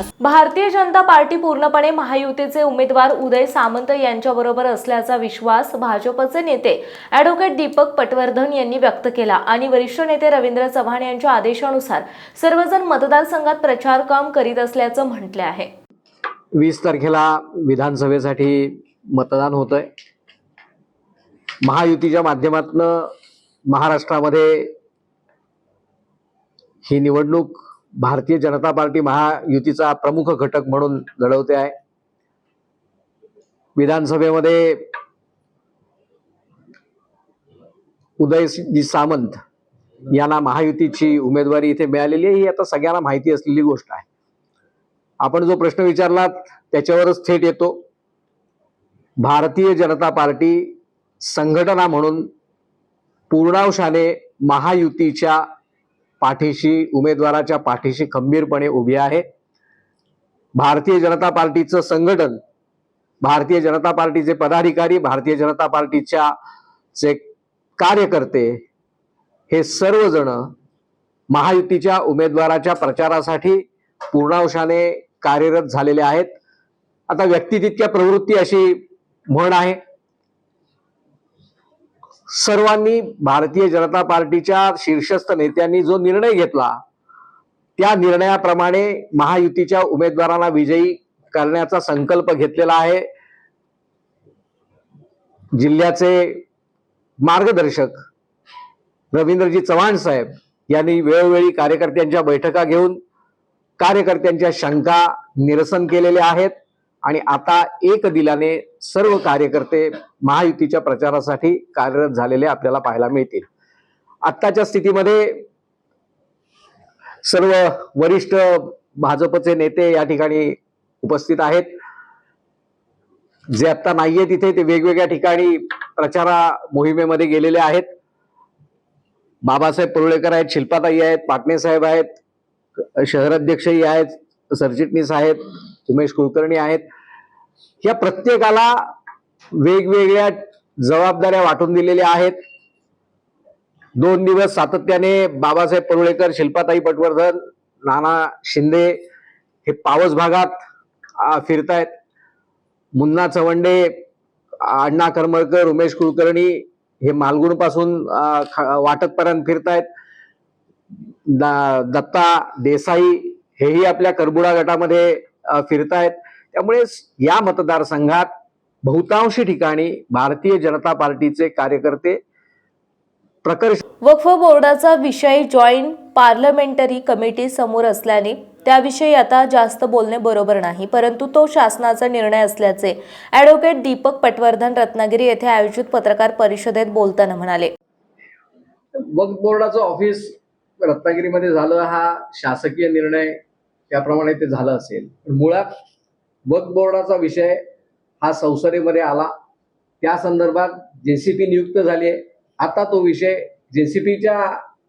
विश्वास Bharatiya Janata party पूर्णपणे महायुतीचे उमेदवार उदय सामंत यांच्याबरोबर असल्याचा विश्वास भाजपचे नेते अॅडव्होकेट दीपक पटवर्धन यांनी व्यक्त केला आणि वरिष्ठ नेते रवींद्र चव्हाण यांच्या आदेशानुसार सर्वजण मतदारसंघात प्रचार काम करीत असल्याचं म्हटले आहे. वीस तारखेला विधानसभेसाठी मतदान होत आहे महायुतीच्या माध्यमातून महाराष्ट्रामध्ये ही निवडणूक भारतीय जनता पार्टी महायुतीचा प्रमुख घटक म्हणून लढवते आहे. विधानसभेमध्ये उदयजी सामंत यांना महायुतीची उमेदवारी इथे मिळालेली आहे. ही आता सगळ्यांना माहिती असलेली गोष्ट आहे. आपण जो प्रश्न विचारलात त्याच्यावरच थेट येतो. भारतीय जनता पार्टी संघटना म्हणून पूर्णांशाने महायुतीच्या पाठीशी उमेदवाराच्या पाठीशी खंबीरपणे उभी आहे. भारतीय जनता पार्टीचं संघटन भारतीय जनता पार्टीचे पदाधिकारी भारतीय जनता पार्टीच्या जे कार्यकर्ते हे सर्वजण महायुतीच्या उमेदवाराच्या प्रचारासाठी पूर्णांशाने कार्यरत झालेले आहेत. आता व्यक्ती तितक्या प्रवृत्ती अशी म्हण आहे. सर्वांनी भारतीय जनता पार्टीच्या शीर्षस्थ नेत्यांनी जो निर्णय घेतला त्या निर्णयाप्रमाणे महायुतीच्या उमेदवारांना विजयी करण्याचा संकल्प घेतलेला आहे. जिल्ह्याचे मार्गदर्शक रवींद्रजी चव्हाण साहेब यांनी वेळोवेळी कार्यकर्त्यांच्या बैठका घेऊन कार्यकर्त्यांच्या शंका निरसन केलेल्या आहेत. आणि आता एक दिलाने सर्व कार्यकर्ते महायुतीच्या प्रचारासाठी कार्यरत झालेले आपल्याला पाहायला मिळतील. आत्ताच्या स्थितीमध्ये सर्व वरिष्ठ भाजपचे नेते या ठिकाणी उपस्थित आहेत. जे आता नाहीये तिथे ते वेगवेगळ्या ठिकाणी प्रचारा मोहिमेमध्ये गेलेले आहेत. बाबासाहेब परुळेकर आहेत शिल्पाताई आहेत पाटणे साहेब आहेत शहराध्यक्षही आहेत सरचिटणीस आहेत. उमेश कुलकर्णी आहेत. या प्रत्येकाला वेगवेगळ्या जबाबदाऱ्या वाटून दिलेल्या आहेत. दोन दिवस सातत्याने बाबासाहेब परुळेकर शिल्पाताई पटवर्धन नाना शिंदे हे पावस भागात फिरतायत. मुन्ना चवंडे अण्णा करमळकर उमेश कुलकर्णी हे मालगुणपासून वाटतपर्यंत फिरतायत. द- दत्ता देसाई हेही आपल्या करबुडा गटामध्ये फिरतायत. त्यामुळे या मतदारसंघात बहुतांशी ठिकाणी भारतीय जनता पार्टीचे कार्यकर्ते प्रकर्ष वक्फ बोर्डाचा विषय जॉईंट पार्लमेंटरी कमिटी समोर असल्याने त्याविषयी आता जास्त बोलणे बरोबर नाही. परंतु तो शासनाचा निर्णय असल्याचे ॲडव्होकेट दीपक पटवर्धन रत्नागिरी येथे आयोजित पत्रकार परिषदेत बोलताना म्हणाले. वक्फ बोर्डाचं ऑफिस रत्नागिरीमध्ये झालं. हा शासकीय निर्णय त्याप्रमाणे ते झालं असेल. पण मुळात वक्फ बोर्डाचा विषय हा संसदेमध्ये आला. त्या संदर्भात जेसीपी नियुक्त झाली आहे. आता तो विषय जेसीपीच्या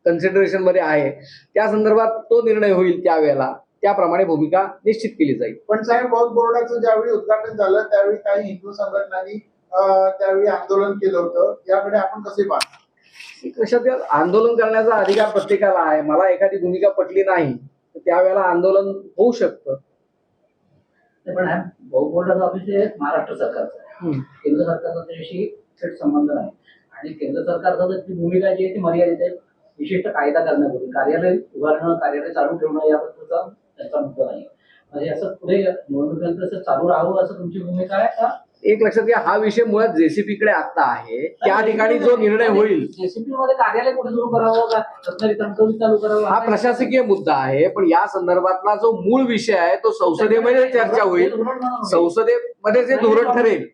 कन्सिडरेशनमध्ये आहे. त्या संदर्भात तो निर्णय होईल त्यावेळेला. त्याप्रमाणे भूमिका निश्चित केली जाईल. पण साहेब वक्फ बोर्डाचं ज्यावेळी उद्घाटन झालं त्यावेळी काही हिंदू संघटनांनी त्यावेळी आंदोलन केलं होतं. याकडे आपण कसे पाहतो? कशात आंदोलन करण्याचा अधिकार प्रत्येकाला आहे. मला एखादी भूमिका पटली नाही तर त्यावेळेला आंदोलन होऊ शकतं. ते पण आहे बोर्डाचं ऑफिस हे महाराष्ट्र सरकारचं केंद्र सरकारचा त्याच्याशी थेट संबंध नाही. आणि केंद्र सरकारचा ती भूमिका जी आहे ती मर्यादित आहे. विशिष्ट कायदा करण्यापूर्वी कार्यालय उभारणं कार्यालय चालू ठेवणं याबद्दलचा त्यांचा मुद्दा नाही. म्हणजे असं पुढे निवडणुकीनंतर असं चालू राहावं असं तुमची भूमिका आहे का? एक लक्षात घ्या हा विषय मुळात जेसीपी कडे आता आहे. त्या ठिकाणी जो निर्णय होईल. जेसीपी मध्ये कार्यालय कुठे सुरू करावं चालू करावं हा प्रशासकीय मुद्दा आहे पण या संदर्भातला जो मूळ विषय आहे तो संसदेमध्ये चर्चा होईल. संसदेमध्ये जे धोरण ठरेल.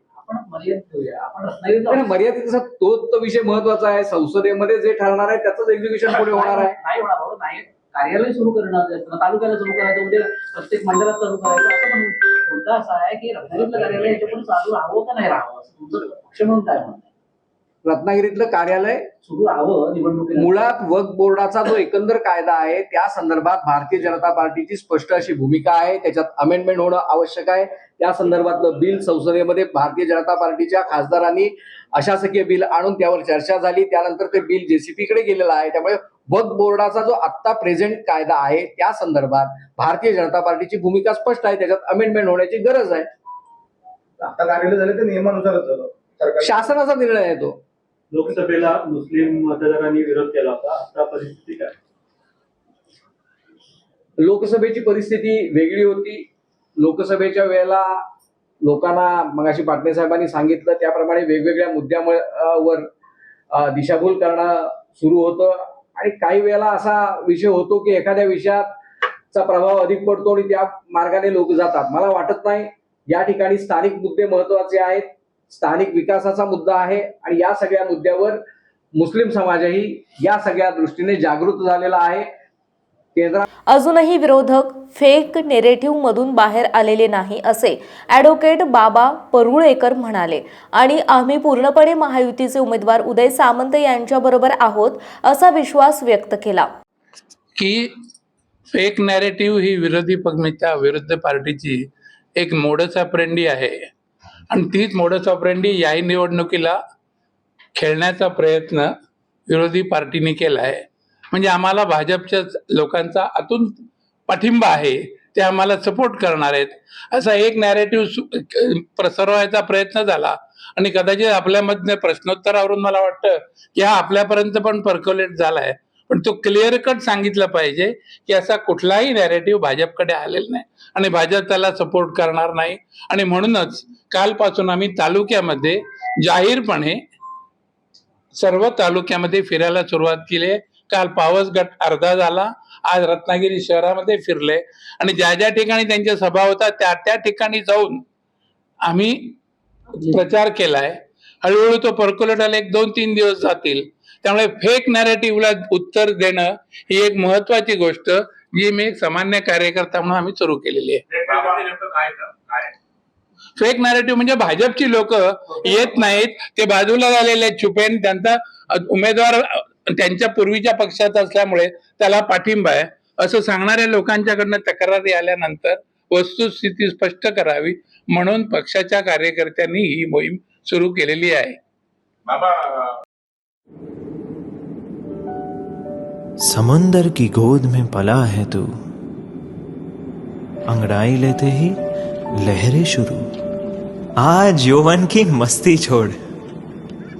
आपण मर्यादित तोच तो विषय महत्त्वाचा आहे. संसदेमध्ये जे ठरणार आहे त्याच एक्झिक्युशन पुढे होणार आहे. कार्यालय सुरू करणं त्याचं तालुक्याला सुरू करायचं म्हणजे प्रत्येक मंडळात चालू करायचं असं पण मुद्दा असा आहे की रत्नागिरीतलं कार्यालय याच्यापुढे चालू राहावं का नाही राहावं असं तुमचं पक्ष म्हणून काय म्हणणं. आहे? रत्नागिरीतलं कार्यालय सुरू राहावं निवडणुकीत मुळात वक्फ बोर्डाचा जो एकंदर कायदा आहे त्या संदर्भात भारतीय जनता पार्टीची स्पष्ट अशी भूमिका आहे. त्याच्यात अमेंडमेंट होणं आवश्यक आहे. त्या संदर्भातलं बिल संसदेमध्ये भारतीय जनता पार्टीच्या खासदारांनी अशासकीय बिल आणून त्यावर चर्चा झाली. त्यानंतर ते बिल जेसीपी कडे गेलेलं आहे. त्यामुळे वक्फ बोर्डाचा जो आत्ता प्रेझेंट कायदा आहे त्या संदर्भात भारतीय जनता पार्टीची भूमिका स्पष्ट आहे त्याच्यात अमेंडमेंट होण्याची गरज आहे. आता कार्यालय झाले ते नियमानुसारच शासनाचा निर्णय आहे तो. लोकसभेला मुस्लिम मतदारांनी विरोध केला होता. आता परिस्थिती काय? लोकसभेची परिस्थिती वेगळी होती. लोकसभेच्या वेळेला लोकांना मगाशी पाटणे साहेबांनी सांगितलं त्याप्रमाणे वेगवेगळ्या मुद्द्यामुळे अ, वर अ, दिशाभूल करणं सुरू होतं. आणि काही वेळेला असा विषय होतो की एखाद्या विषयाचा प्रभाव अधिक पडतो आणि त्या मार्गाने लोक जातात. मला वाटत नाही या ठिकाणी स्थानिक मुद्दे महत्त्वाचे आहेत स्थानिक विकासाचा मुद्दा आहे आणि या सगळ्या मुद्द्यावर मुस्लिम समाजही या सगळ्या दृष्टीने जागृत झालेला आहे. अजूनही विरोधक फेक नेरेटिव्ह मधून बाहेर आलेले नाही असे ॲडव्होकेट बाबा परुळेकर म्हणाले. आणि आम्ही पूर्णपणे महायुतीचे उमेदवार उदय सामंत यांच्याबरोबर आहोत असा विश्वास व्यक्त केला. की फेक नॅरेटिव्ह ही विरोधी पक्षाच्या विरुद्ध पार्टीची एक मोडस ऑपरेंडी आहे. आणि तीच मोडस ऑपरेंडी याही निवडणुकीला खेळण्याचा प्रयत्न विरोधी पार्टीने केला आहे म्हणजे आम्हाला भाजपच्या लोकांचा आतून पाठिंबा आहे ते आम्हाला सपोर्ट करणार आहेत. असा एक नॅरेटिव्ह प्रसरवायचा प्रयत्न झाला. आणि कदाचित आपल्यामधनं प्रश्नोत्तरावरून मला वाटतं की हा आपल्यापर्यंत पण पर्क्युलेट झाला आहे पण तो क्लिअर कट सांगितलं पाहिजे की असा कुठलाही नॅरेटिव्ह भाजपकडे आलेला नाही. आणि भाजप त्याला सपोर्ट करणार नाही. आणि म्हणूनच कालपासून आम्ही तालुक्यामध्ये जाहीरपणे सर्व तालुक्यामध्ये फिरायला सुरुवात केली आहे. काल पावस गट अर्धा झाला. आज रत्नागिरी शहरामध्ये फिरले. आणि ज्या ज्या ठिकाणी त्यांच्या सभा होतात त्या त्या ठिकाणी जाऊन आम्ही प्रचार केलाय. हळूहळू तो पर्क्युलेट आला एक दोन तीन दिवस जातील. त्यामुळे फेक नॅरेटिव्हला उत्तर देणं ही एक महत्वाची गोष्ट जी मी एक सामान्य कार्यकर्ता म्हणून आम्ही सुरू केलेली आहे. फेक नॅरेटिव्ह म्हणजे भाजपची लोक येत नाहीत. ते बाजूला झालेले छुपेन. त्यांचा उमेदवार त्यांच्या पूर्वीच्या पक्षात असल्यामुळे त्याला पाठिंबा आहे. असं सांगणाऱ्या लोकांच्याकडनं तक्रारी आल्यानंतर वस्तुस्थिती स्पष्ट करावी म्हणून पक्षाच्या कार्यकर्त्यांनी ही मोहीम सुरू केलेली आहे. समंदर की गोद में पला है तू। अंगड़ाई लेते ही लहरें शुरू। आज यौवन की मस्ती छोड़।